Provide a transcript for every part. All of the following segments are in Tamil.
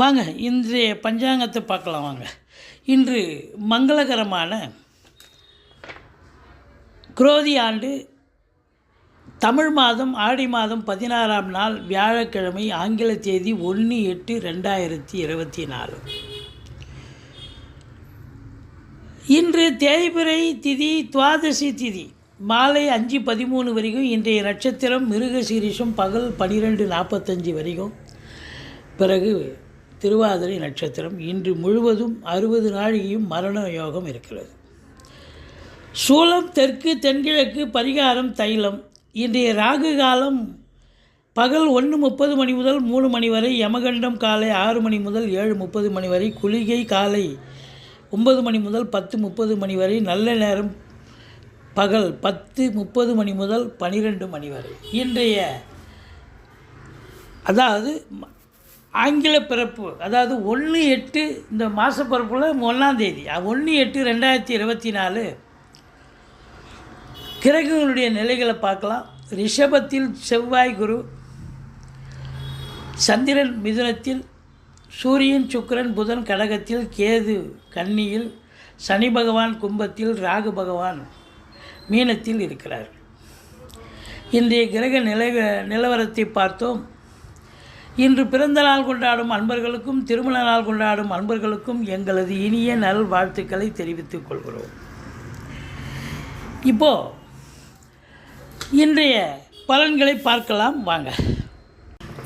வாங்க இன்றைய பஞ்சாங்கத்தை பார்க்கலாம் வாங்க. இன்று மங்களகரமான குரோதி ஆண்டு தமிழ் மாதம் ஆடி மாதம் பதினாறாம் நாள் வியாழக்கிழமை ஆங்கில தேதி ஒன்று எட்டு ரெண்டாயிரத்தி இருபத்தி நாலு. இன்று தேய்பிறை திதி துவாதசி திதி. மாலை அஞ்சு பதிமூணு வரைக்கும் இன்றைய நட்சத்திரம் மிருகசீரிஷம் பகல் பன்னிரெண்டு நாற்பத்தஞ்சு வரைக்கும். பிறகு திருவாதிரை நட்சத்திரம் இன்று முழுவதும் அறுபது நாழிகையும் மரண யோகம் இருக்கிறது. சூலம் தெற்கு தென்கிழக்கு பரிகாரம் தைலம். இன்றைய ராகு காலம் பகல் ஒன்று முப்பது மணி முதல் மூணு மணி வரை யமகண்டம் காலை ஆறு மணி முதல் ஏழு முப்பது மணி வரை குளிகை காலை ஒன்பது மணி முதல் பத்து முப்பது மணி வரை நல்ல நேரம் பகல் பத்து முப்பது மணி முதல் பனிரெண்டு மணி வரை. இன்றைய அதாவது ஆங்கில பிறப்பு அதாவது ஒன்று எட்டு இந்த மாத பிறப்பில் ஒன்றாந்தேதி ஒன்று எட்டு ரெண்டாயிரத்தி இருபத்தி நாலு. கிரகங்களுடைய நிலைகளை பார்க்கலாம். ரிஷபத்தில் செவ்வாய் குரு சந்திரன் மிதுனத்தில் சூரியன் சுக்கரன் புதன் கடகத்தில் கேது கன்னியில் சனி பகவான் கும்பத்தில் ராகு பகவான் மீனத்தில் இருக்கிறார். இன்றைய கிரக நிலை நிலவரத்தை பார்த்தோம். இன்று பிறந்த நாள் கொண்டாடும் அன்பர்களுக்கும் திருமண நாள் கொண்டாடும் அன்பர்களுக்கும் எங்களது இனிய நல் வாழ்த்துக்களை தெரிவித்துக் கொள்கிறோம். இப்போ இன்றைய பலன்களை பார்க்கலாம் வாங்க.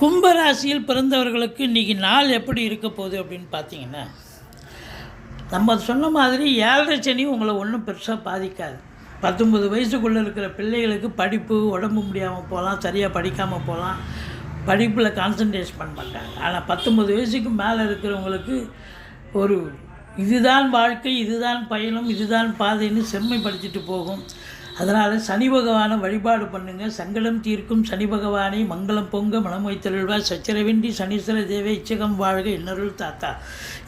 கும்பராசியில் பிறந்தவர்களுக்கு இன்றைக்கி நாள் எப்படி இருக்க போகுது அப்படின்னு பார்த்தீங்கன்னா நம்ம சொன்ன மாதிரி ஏழரை சனி உங்களை ஒன்றும் பெருசாக பாதிக்காது. பத்தொம்பது வயசுக்குள்ளே இருக்கிற பிள்ளைகளுக்கு படிப்பு உடம்பு முடியாமல் போகலாம் சரியாக படிக்காமல் போகலாம் படிப்பில் கான்சன்ட்ரேட் பண்ண மாட்டாங்க ஆனால் பத்தொம்பது வயசுக்கு மேலே இருக்கிறவங்களுக்கு ஒரு இதுதான் வாழ்க்கை இதுதான் பயணம் இதுதான் பாதைன்னு செம்மைப்படுத்திட்டு போகும். அதனால் சனி பகவானை வழிபாடு பண்ணுங்கள் சங்கடம் தீர்க்கும் சனி பகவானை மங்களம் பொங்க மனம் வைத்தருள்வா. சச்சரவின்றி சனீஸ்வர தேவை இச்சகம் வாழ்க இன்னருள் தாத்தா.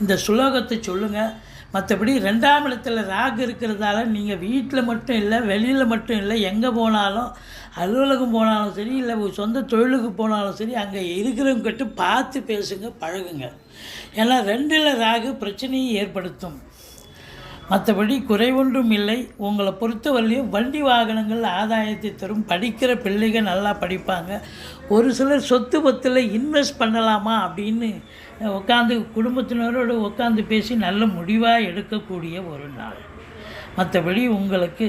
இந்த சுலோகத்தை சொல்லுங்கள் மற்றபடி ரெண்டாம் இடத்துல ராகு இருக்கிறதால நீங்கள் வீட்டில் மட்டும் இல்லை வெளியில் மட்டும் இல்லை எங்கே போனாலும் அலுவலகம் போனாலும் சரி இல்லை சொந்த தொழிலுக்கு போனாலும் சரி அங்கே இருக்கிறவங்க கிட்ட பார்த்து பேசுங்க பழகுங்க. ஏன்னா ரெண்டில் ராகு பிரச்சனையை ஏற்படுத்தும். மற்றபடி குறைவொன்றும் இல்லை. உங்களை பொறுத்தவரையிலையும் வண்டி வாகனங்கள் ஆதாயத்தை தரும். படிக்கிற பிள்ளைகள் நல்லா படிப்பாங்க. ஒரு சிலர் சொத்து பத்தில் இன்வெஸ்ட் பண்ணலாமா அப்படின்னு உட்காந்து குடும்பத்தினரோடு உட்காந்து பேசி நல்ல முடிவாக எடுக்கக்கூடிய ஒரு நாள். மற்றபடி உங்களுக்கு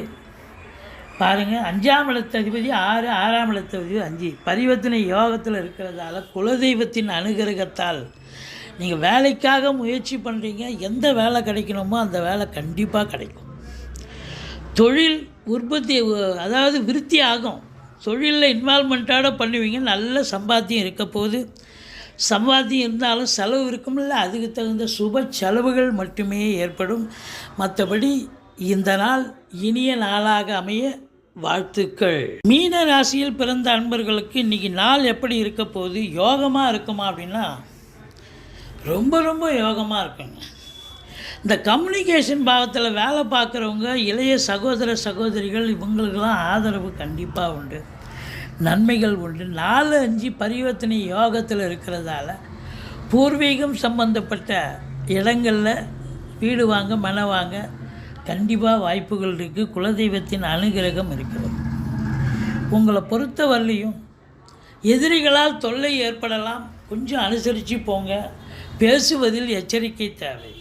பாருங்கள் அஞ்சாம் இடத்ததிபதி ஆறு ஆறாம் இடத்ததிபதி அஞ்சு. பரிவர்த்தனை யோகத்தில் இருக்கிறதால குலதெய்வத்தின் அனுகிரகத்தால். நீங்கள் வேலைக்காக முயற்சி பண்ணுறீங்க எந்த வேலை கிடைக்கணுமோ அந்த வேலை கண்டிப்பாக கிடைக்கும். தொழில் உற்பத்தி அதாவது விருத்தி ஆகும். தொழிலில் இன்வால்மெண்ட்டோட பண்ணுவீங்க நல்ல சம்பாத்தியம் இருக்க போது சம்பாத்தியம் இருந்தாலும் செலவு இருக்கும்ல அதுக்கு தகுந்த சுப செலவுகள் மட்டுமே ஏற்படும். மற்றபடி இந்த நாள் இனிய நாளாக அமைய வாழ்த்துக்கள். மீன ராசியில் பிறந்த அன்பர்களுக்கு இன்றைக்கி நாள் எப்படி இருக்க போகுது? யோகமாக இருக்குமா அப்படின்னா ரொம்ப ரொம்ப யோகமாக இருக்குங்க. இந்த கம்யூனிகேஷன் பாகத்தில் வேலை பார்க்குறவங்க இளைய சகோதர சகோதரிகள் இவங்களுக்கெல்லாம் ஆதரவு கண்டிப்பாக உண்டு. நன்மைகள் உண்டு. நாலு அஞ்சு பரிவர்த்தனை யோகத்தில் இருக்கிறதால பூர்வீகம் சம்பந்தப்பட்ட இடங்களில் வீடு வாங்க மனை வாங்க கண்டிப்பாக வாய்ப்புகள் இருக்குது குலதெய்வத்தின் அனுகிரகம் இருக்கிறது. உங்களை பொறுத்தவரையிலையும் எதிரிகளால் தொல்லை ஏற்படலாம். கொஞ்சம் அனுசரித்து போங்க. பேசுவதில் எச்சரிக்கை தேவை.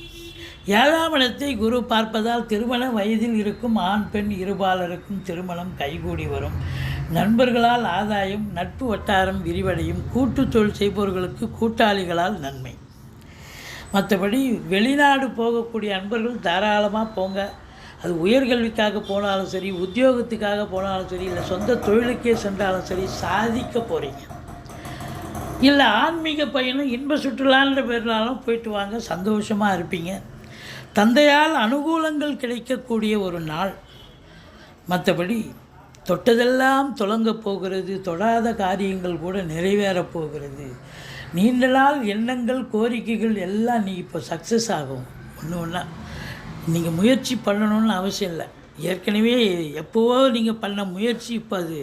ஏழாம் இடத்தை குரு பார்ப்பதால் திருமண வயதில் இருக்கும் ஆண் பெண் இருபாலருக்கும் திருமணம் கைகூடி வரும். நண்பர்களால் ஆதாயம் நட்பு வட்டாரம் விரிவடையும். கூட்டு தொழில் செய்பவர்களுக்கு கூட்டாளிகளால் நன்மை. மற்றபடி வெளிநாடு போகக்கூடிய அன்பர்கள் தாராளமாக போங்க. அது உயர்கல்விக்காக போனாலும் சரி உத்தியோகத்துக்காக போனாலும் சரி இல்லை சொந்த தொழிலுக்கே சென்றாலும் சரி சாதிக்க போகிறீங்க இல்லை ஆன்மீக பயணம் இன்ப சுற்றுலான்ற பேர்னாலும் போயிட்டு வாங்க சந்தோஷமாக இருப்பீங்க. தந்தையால் அனுகூலங்கள் கிடைக்கக்கூடிய ஒரு நாள். மற்றபடி தொட்டதெல்லாம் தொடங்க போகிறது தொடாத காரியங்கள் கூட நிறைவேறப் போகிறது. நீண்ட நாள் எண்ணங்கள் கோரிக்கைகள் எல்லாம் நீ இப்போ சக்ஸஸ் ஆகும். ஒன்று ஒன்றா நீங்கள் முயற்சி பண்ணணும்னு அவசியம் இல்லை. ஏற்கனவே எப்போவோ நீங்கள் பண்ண முயற்சி இப்போ அது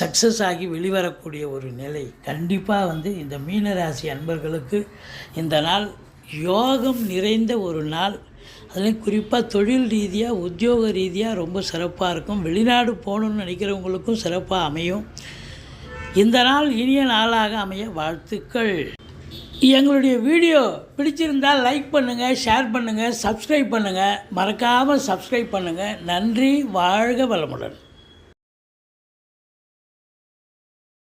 சக்ஸஸ் ஆகி வெளிவரக்கூடிய ஒரு நிலை. கண்டிப்பாக வந்து இந்த மீனராசி அன்பர்களுக்கு இந்த நாள் யோகம் நிறைந்த ஒரு நாள். அதுலேயும் குறிப்பாக தொழில் ரீதியாக உத்தியோக ரீதியாக ரொம்ப சிறப்பாக இருக்கும். வெளிநாடு போகணுன்னு நினைக்கிறவங்களுக்கும் சிறப்பாக அமையும். இந்த நாள் இனிய நாளாக அமைய வாழ்த்துக்கள். எங்களுடைய வீடியோ பிடிச்சிருந்தால் லைக் பண்ணுங்கள் ஷேர் பண்ணுங்கள் சப்ஸ்கிரைப் பண்ணுங்கள் மறக்காமல் சப்ஸ்கிரைப் பண்ணுங்கள் நன்றி வாழ்க வளமுடன்.